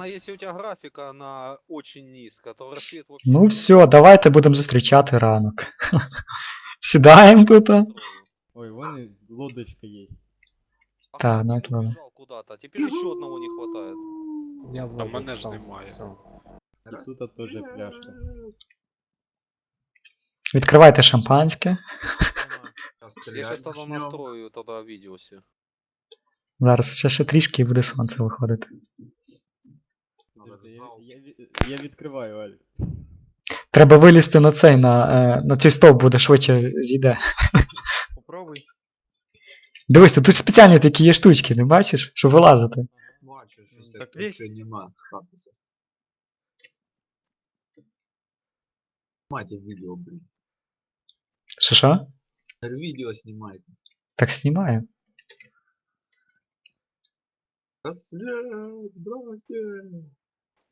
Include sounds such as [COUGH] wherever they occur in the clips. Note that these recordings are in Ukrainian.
А если у тебя графика, она очень низко, то рассвет вообще... Ну все, давайте будемо зустрічати ранок. [LAUGHS] Сідаємо тут. а. Ой, вон и лодочка есть. А Так, ну это ладно. убежал куда-то? Теперь еще одного не хватает. Я Та мене ж немає. И тут тоже пляшка. Відкривайте шампанське. Я сейчас тогда настрою тогда видео все. Зараз ще, ще трішки і буде сонце виходити. Я, я, я відкриваю, Аль. Треба вилізти на цей, на, е, на цей стовп буде швидше зійде. Попробуй. Дивись, тут спеціальні такі є штучки, не бачиш, щоб вилазити. Бачу, що все Так так весь- ще нема статуса. Снимайте видео, блин. Що що? Говорю, Видео снимайте. Так знімаю. Здрасте.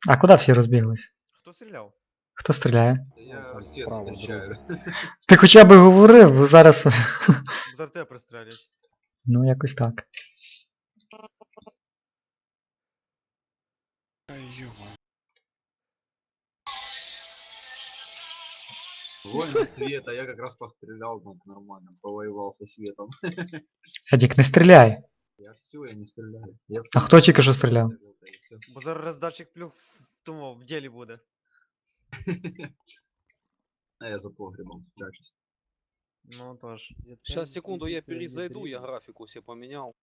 А куди всі розбіглись? Хто стріляв? Хто стріляє? Я там рассвет справа встречаю. [LAUGHS] Ти хоча б говорив, бо зараз. Зараз тебе пристрелять. ну, якось так. Вольно света, я как раз пострелял, ну, нормально, повоевал со светом. [LAUGHS] Едік, не стріляй. Я все, я не стреляю. Я А хто тільки що стріляв? Бо зараз роздатчик плюх в тому в ділі буде. [LAUGHS] А я за погребом спрячусь. Ну тож. Сейчас, секунду, я перезайду, я графику себе поменял.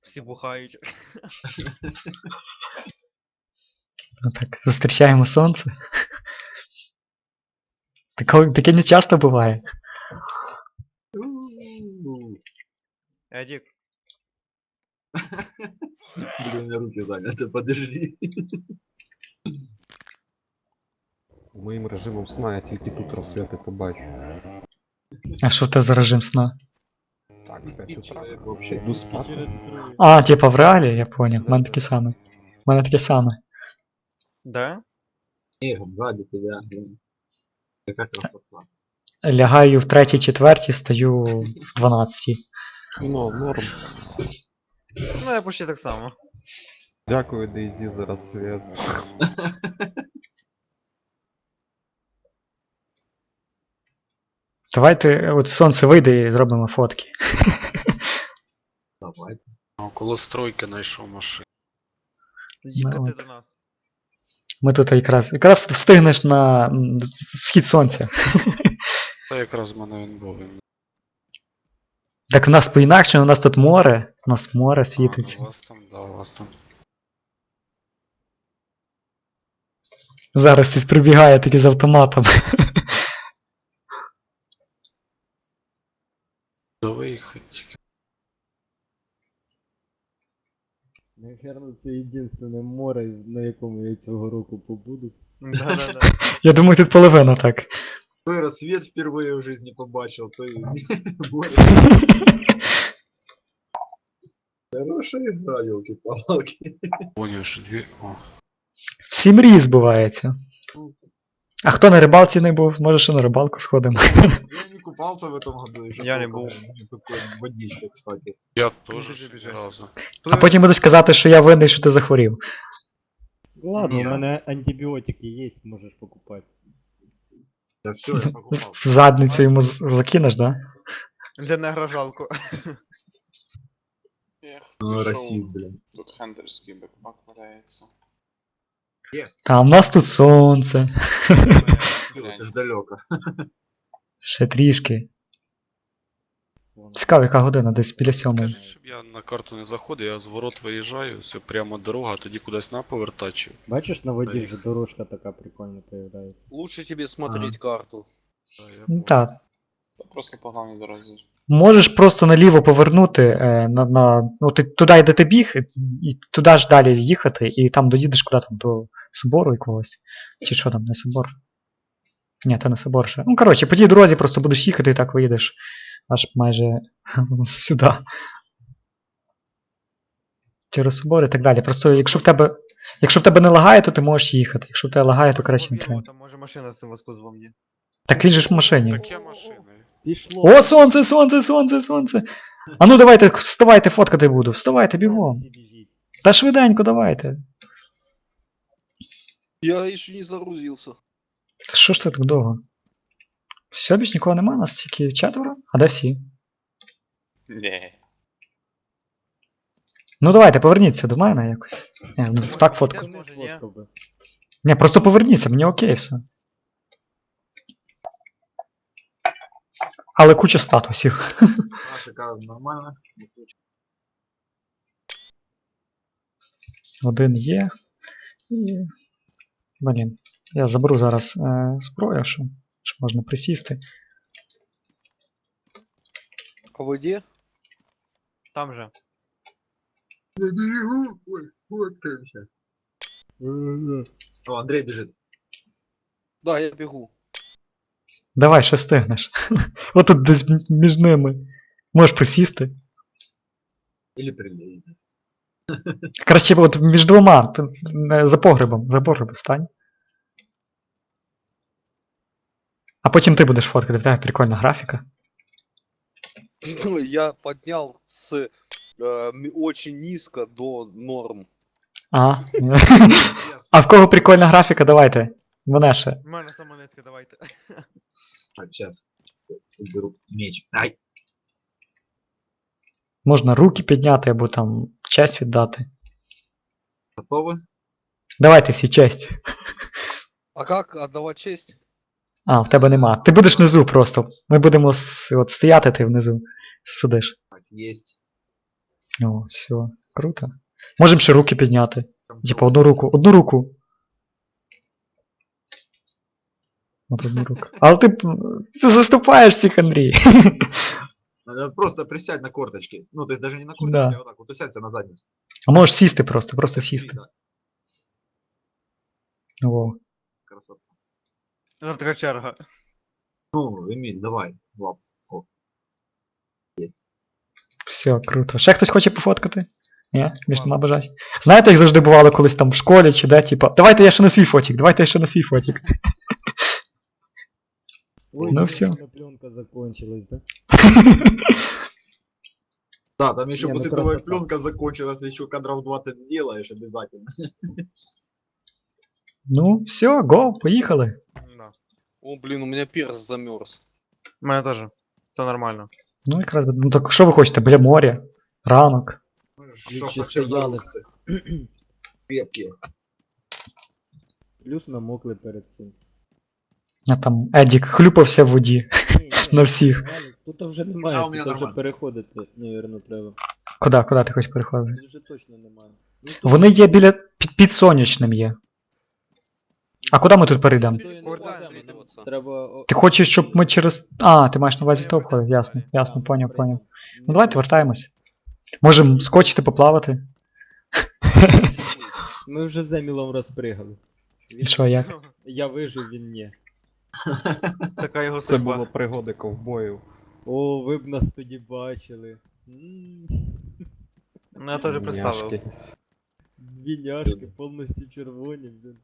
Всі бухають. Ну так, зустрічаємо сонце. [LAUGHS] Таке, таке не часто буває. У-у-у. Едік, [LAUGHS] Блин, у меня руки заняты, подожди. З моїм режимом сна я тільки тут розсвіти побачу. А що це за режим сна? Так, Не 5 спит утра. человек вообще. Йду спати. Через струю. А, типа в реалі, я поняв. У мене таке саме. У мене таке саме. да? Эх, сзади тебя, блин. Какая красота. Лягаю в третій, четвертій, стаю в дванадцятій. Ну, норм. Ну я почти так само. Дякую, Дейзі, за розсвіт. [LAUGHS] Давайте от сонце вийде і зробимо фотки. Давай. А Около стройки знайшов машину. Їхати от. до нас. Ми тут якраз. Якраз встигнеш на схід сонця. Та якраз в мене він був. Так у нас по-інакше, у нас тут море. У нас море А, світиться. у вас там, да, у вас там. Зараз хтось прибігає таки з автоматом. До Наверно, це єдине море, на якому я цього року побуду. Да-да-да. [LAUGHS] Я думаю, тут половина так. Той рассвет впервые в жизни побачил, то и [LAUGHS] море. Хорошая игра, елки-палки. Поняв, що дві. О, Всі мрії збуваються. А хто на рибалці не був, може ще на рибалку сходимо. Я не купался в этом году еще. Я не был. Водички, кстати. я Біжи, теж біжи. разу. А потім будуть сказати, що я винний, що ти захворів. Ладно, у Я- мене антибіотики є, можеш покупати. Да все, я покупал. В задницю йому з- закинеш, да? Для негра жалко. Ну, расист, блин. Тут хендерський бекпак валяється. Та у нас тут сонце. Всё, ж далеко. Ще трішки. Цікаво, яка година, десь біля сьомої. Скажи, щоб я на карту не заходив, я з ворот виїжджаю, все прямо дорога, тоді кудись на повертачу. Бачиш, на воді вже дорожка така прикольна появляється. Лучше тебе смотреть карту. Ну. Так. Та Просто по главній дорозі. Можеш просто наліво повернути е, на, на, ну, ти туди, де ти біг, і туди ж далі їхати, і там доїдеш куди там до собору якогось. Чи що там, не собор? Ні, це не собор ще. Ну, коротше, по тій дорозі просто будеш їхати і так виїдеш аж майже [LAUGHS] сюди. Через собор і так далі. Просто якщо в тебе. Якщо в тебе не лагає, то ти можеш їхати. Якщо в тебе лагає, то краще не треба. Там може машина з цим воскузом є. Так він же ж в машині. Так я машиною. Пішло. О, сонце, сонце, сонце, сонце! А ну давайте, вставайте, фоткати буду. Вставайте бігом. Та швиденько давайте. Я еще не загрузился. Що ж ти так довго? Все, більш нікого нема, нас тільки четверо, а де всі? Не. Ну давайте, поверніться до мене якось. Ні, ну так фотку. Теж може, ні? Ні, просто поверніться, мені окей все. Але куча статусів. [LAUGHS] А, шикарно, нормально. Один є. І. Блін. Я заберу зараз е, зброю, що, що можна присісти. А где? Там же. На берегу, ой, фоткаемся. О, Андрей бежит. Да, я бегу. Давай, ще встигнеш. [LAUGHS] Отут десь між ними. Можеш присісти. Или прилей. Краще от між двома, т- не, за погребом, за погребом стань. А потім ти будеш фоткати, в тебе прикольна графіка. [CLEARS THROAT] Я поднял с э, м- очень низко до норм. А, а в кого прикольна графіка, давайте. Мене ще. У мене самонецьке, давайте. Так, сейчас. Стой, уберу меч. Ай! Можна руки підняти або там честь віддати. Готовы? Давайте всі честь. А как отдавать честь? А, в тебе нема. Ти будеш внизу просто. Ми будемо с- от стояти, ти внизу сидиш. Так, есть. О, все, круто. Можемо ще руки підняти. Типа одну руку, одну руку. От одну руку. Але ти, ти заступаєш всіх, Андрій. [LAUGHS] Надо Просто присядь на корточки. Ну, то есть даже не на корточки, Да. а вот так вот. Усядься на задницу. А можеш сісти просто, просто сісти. Да, О. красота. Зараз така черга. Ну, Эмиль, давай. Лап. О. Есть. Все, круто. Ще хтось хоче пофоткати? Ні, між нема бажать. Знаєте, як завжди бувало колись там в школі чи де, типа, давайте я ще на свій фотік, давайте я ще на свій фотік. Ой, Ну ну всё. пленка закончилась, да? Да, там еще Не, ну после того, как красота. пленка закончилась, еще кадров 20 сделаешь обязательно. Ну, все, го, поїхали. Да. О, блин, у меня перс замерз. У мене теж. Це нормально. Ну, якраз, би- ну так що ви хочете, біля моря, ранок. Как стояли. Крепкие. Плюс намокли перед цим. А там Едік хлюпався в воді. [LAUGHS] На всіх. Тут вже немає, А, у мене тут вже переходити, навірно, треба. Куди, куди ти хочеш переходити? Тут вже точно немає. Ну, Вони є біля під, під сонячним є. А куди ми тут перейдемо? Треба... Ти хочеш, щоб ми через. А, ти маєш на увазі то обходив, ясно, ясно, поняв, поняв. Ну давайте вертаємось. Можемо скочити, поплавати. Ми вже з Емілом розпригали. І що, як? Я вижив, він ні. Така його Це судьба. було пригоди ковбоїв. О, ви б нас тоді бачили. М, Ну я теж представив. Няшки. Дві няшки повністю червоні, блін.